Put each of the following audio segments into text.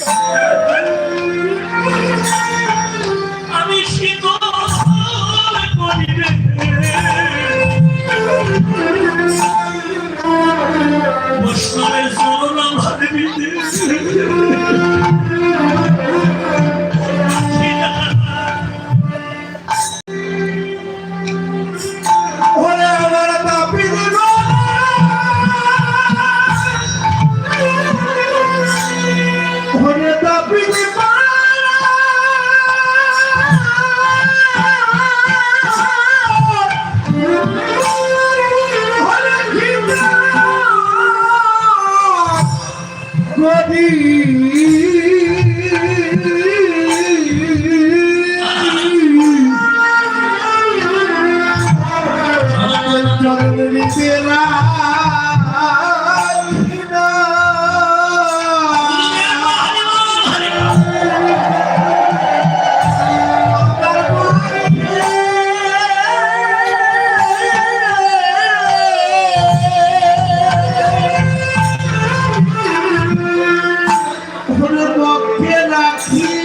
Yeah. Yeah.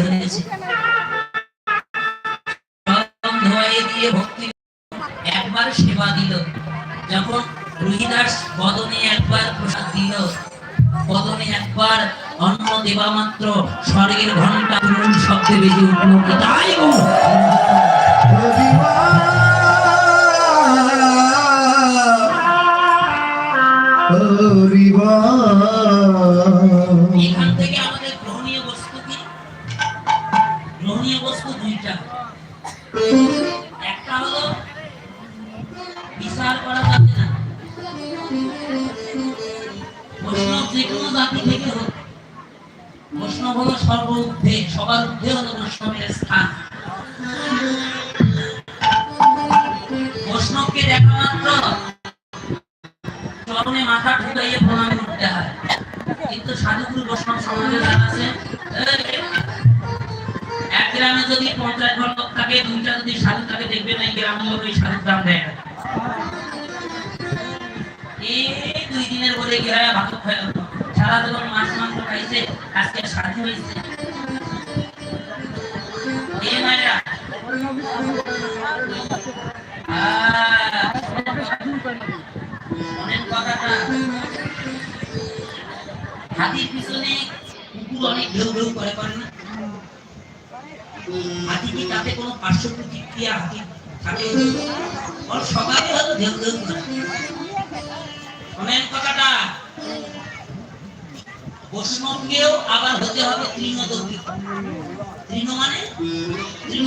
ধরেছে। দিয়ে ভক্তি একবার সেবা দিল। যখন রুহিদাস বদনে একবার প্রসাদ দিল বদনে একবার অন্ন দেবা মাত্র স্বর্গের ঘণ্টা তুরুণ শব্দে বেজে উঠল। তাই এখান থেকে বৈষ্ণবকে দেখা মাত্র। চরণে মাথা ঠুকাইয়ে প্রণাম করতে হয়। কিন্তু সাধুগুরু বৈষ্ণব সমাজে আছে এক গ্রামে যদি পঞ্চাশ ঘর লোক থাকে, দুইটা যদি সাধু থাকে দেখবেন এই গ্রামের লোক ওই সাধুর দাম দেয় এই দুই দিনের বলে ভাত খায়। সারা জীবন মাছ মাংস খাইছে, আজকে সাধু হয়েছে হাতির পিছনে কুকুর অনেক ঘেউ করে না পার্শ্ব প্রতিক্রিয়া হাতি কথাটা বৈষ্ণবকেও আবার হতে হবে তৃণদর্শী তৃণ মানে তৃণ?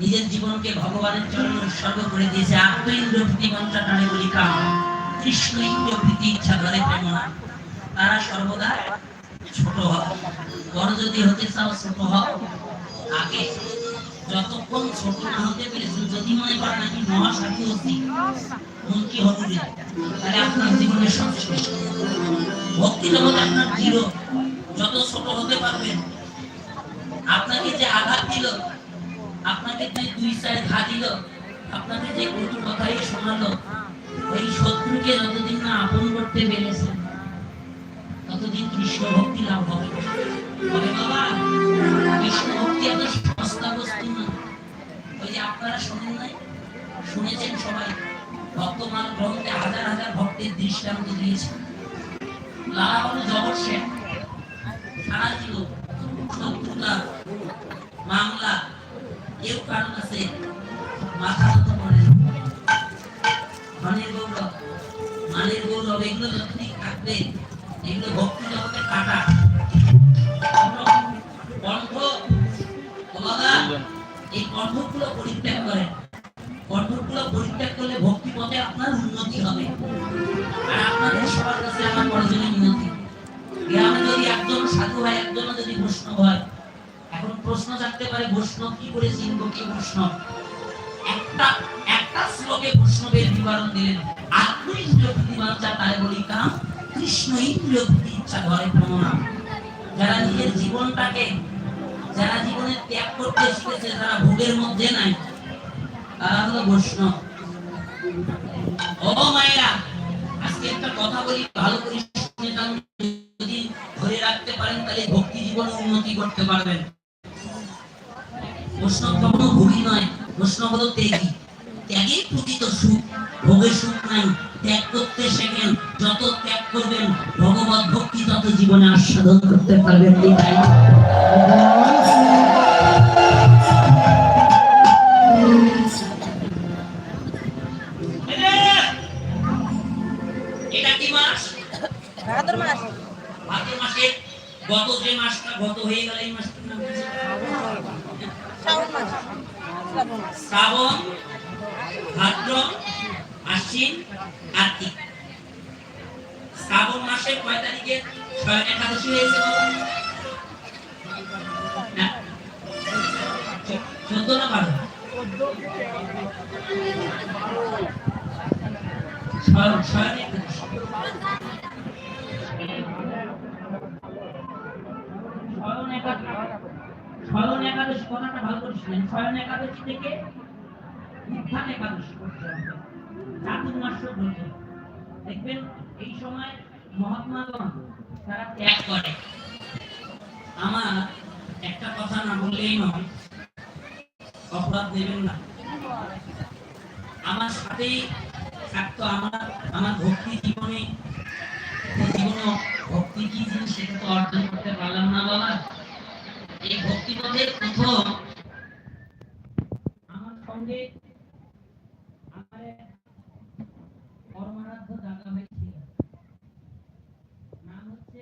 নিজের জীবনকে ভগবানের জন্য উৎসর্গ করে দিয়েছে। আত্ম ইন্দ্র প্রীতি মন্ত্রা টানে বলি কাম কৃষ্ণ ইন্দ্র প্রীতি ইচ্ছা ধরে প্রেমনা। তারা সর্বদা ছোট হও বড় যদি হতে চাও, ছোট হও। আগে যতক্ষণ ছোট না হতে পেরেছেন যদি মনে করেন নাকি মহাসাথী হচ্ছি মন্ত্রী হতে তাহলে আপনার জীবনের সবশেষ ভক্তি জগৎ আপনার জিরো। যত ছোট হতে পারবেন। আপনাকে যে আঘাত দিল আপনাকে যে দুই সাইড ঘা দিল, আপনাকে যে কটু কথাই শোনালো, ওই শত্রুকে যতদিন না আপন করতে পেরেছেন ততদিন কৃষ্ণ ভক্তি লাভ হবে। তবে বাবা কৃষ্ণ ভক্তি এত সস্তা বস্তু না। ওই যে আপনারা শোনেন নাই? শুনেছেন সবাই? ভক্তমাল গ্রন্থে হাজার হাজার ভক্তের দৃষ্টান্ত দিয়েছে। লালা হলো জগৎ শেখ সারা জীবন শত্রুতা, মামলা কেউ কারণ আছে মাথা নত করে না। ধনের গৌরব মানের গৌরব, এগুলো যতদিন থাকবে, এগুলো ভক্তি জগতে কাটা। কণ্ঠ এই কণ্ঠগুলো পরিত্যাগ করেন। কণ্ঠগুলো পরিত্যাগ করলে ভক্তি পথে আপনার উন্নতি হবে। আর আপনাদের সবার কাছে আমার বড়জনের মিনতি গ্রামে যদি একজন সাধু হয় একজন যদি বৈষ্ণব হয় প্রশ্ন জানতে পারে বৈষ্ণব কি করে চিনব, কি বৈষ্ণব একটা একটা শ্লোকে বৈষ্ণবের বিবরণ দিলেন, আত্ম ইন্দ্রিয় প্রতিবাঞ্চা তাই বলি কাম কৃষ্ণ ইন্দ্রিয় প্রতি ইচ্ছা ঘরে প্রণাম। যারা নিজের জীবনটাকে, যারা জীবনে ত্যাগ করতে শিখেছে যারা ভোগের মধ্যে নাই। তারা হলো বৈষ্ণব। ও মায়েরা, আজকে একটা কথা বলি, ভালো করে শুনে যদি ধরে রাখতে পারেন, তাহলে ভক্তি জীবনে উন্নতি করতে পারবেন। বৈষ্ণব কখনো ভোগী নয়। বৈষ্ণব হলো ত্যাগী। ত্যাগই প্রকৃত সুখ ভোগের সুখ নাই। ত্যাগ করতে শেখেন যত ত্যাগ করবেন ভগবত ভক্তি তত জীবনে আস্বাদন করতে পারবেন তাই। এটা কি মাস? ভাদর মাস। ভাদ্র মাসে গত যে মাসটা গত হয়ে গেল এই ছিল? শ্রাবণ, ভাদ্র, আশ্বিন কার্তিক শ্রাবণ মাসের কয় তারিখে একাদশী হয়েছে? চোদ্দ না বারো? স্বয়ং স্বয়ং কথাটা ভালো করে শুনেন স্মরণ একাদশী থেকে উত্থান একাদশী হবে। চাতুর্মাস পর্যন্ত দেখবেন, এই সময় মহাত্মাগণ তারা ত্যাগ করে। আমার একটা কথা না বললেই নয়, অপরাধ দেবেন না। আমার সাথেই থাকতো আমার আমার ভক্তি জীবনে। জীবনে ভক্তি কি জিনিস সেটা তো অর্জন করতে পারলাম না বাবা। এই ভক্তি পথের প্রথম। আমার সঙ্গে আমার পরমারাধ্য দাদা ভাই ছিল নাম হচ্ছে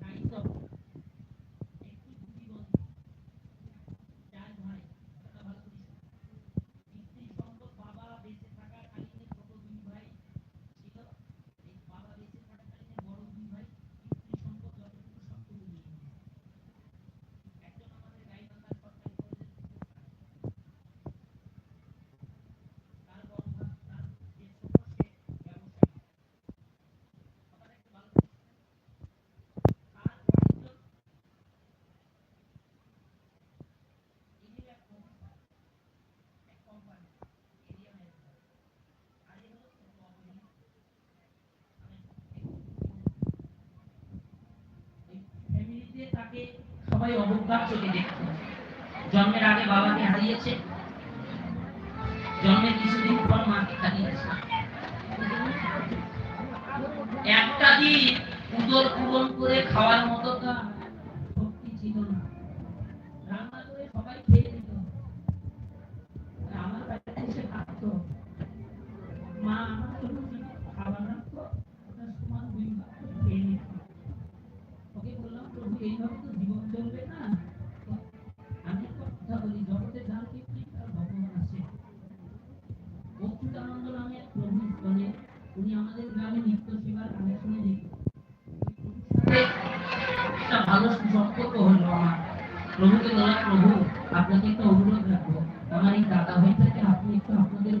কাইসব একটু বুদ্ধিবন্ত চার ভাই কথা ভালো করে শোনো। স্ত্রী সম্পদ বাবা বেঁচে থাকাকালীন ছোট দুই ভাই ছিল এই বাবা বেঁচে থাকাকালীন বড় দুই ভাই স্ত্রী সম্পদ যতটুকু সবটুকু নিয়ে নিয়েছে। একজন আমাদের গাইবান্ধার সরকারি কলেজের প্রফেসর। তার বড় ভাই তার যে ছোট সে ব্যবসায়ী। কথাটা একটু ভালো করে শোনেন। তার আরেকজন ইনি এক প্রফেসর, এক কোম্পানি, এরিয়া ম্যানেজার। আর এ হলো ছোট অবনী। মানে এই ফ্যামিলিতে তাকে সবাই অবজ্ঞার চোখে দেখত। জন্মের আগে বাবাকে হারিয়েছে? জন্মের কিছুদিন পর মাকে হারিয়েছে? একটা দিন উদর পূরণ করে খাওয়ার মতো তার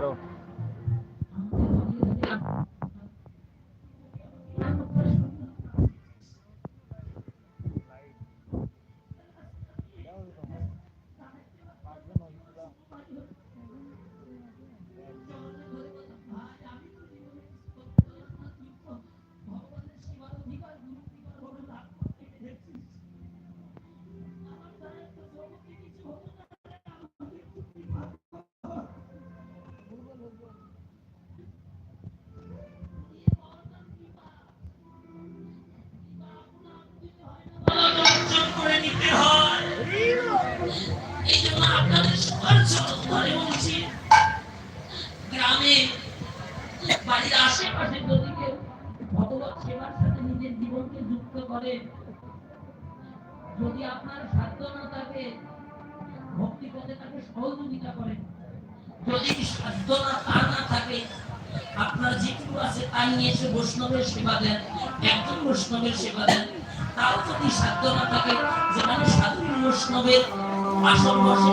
claro. যুক্ত করে যদি আপনার সাধ্য না থাকে ভক্তি তাকে সহযোগিতা করেন যদি সাধ্য না না থাকে, আপনার যেটুকু আছে তাই নিয়ে এসে বৈষ্ণবের সেবা দেন, একজন বৈষ্ণবের সেবা দেন, তাও যদি সাধ্য না থাকে, যেখানে সাধু বৈষ্ণবের আসন বসে,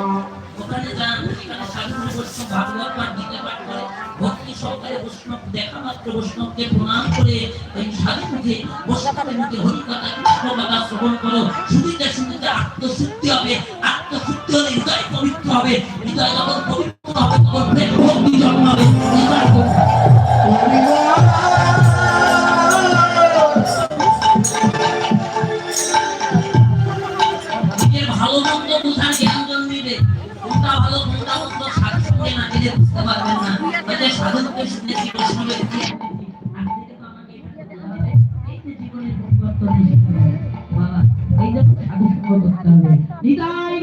ওখানে যান এখানে সাধু বৈষ্ণব ভাগবত পাঠ গীতা পাঠ করে, ভক্তি সহকারে বৈষ্ণব দেখা বৈষ্ণবকে প্রণাম করে এই সাধু মুখে বৈষ্ণবের মুখে হরিকথা কৃষ্ণ কথা শ্রবণ করো। শুনিতে শুনিতে আত্মশুদ্ধি হবে, আত্মশুদ্ধি হলে হৃদয় পবিত্র হবে, হৃদয় যখন পবিত্র হবে, তখন প্রেম ভক্তি জন্মাবে হৃদয় ভালো মন্দ বোঝার জ্ঞান জন্মিবে। কোনটা ভালো, কোনটা মন্দ সাধু না বুঝতে পারবেন না। এতে সাধুকে সঙ্গ করতে হবে। নিতাই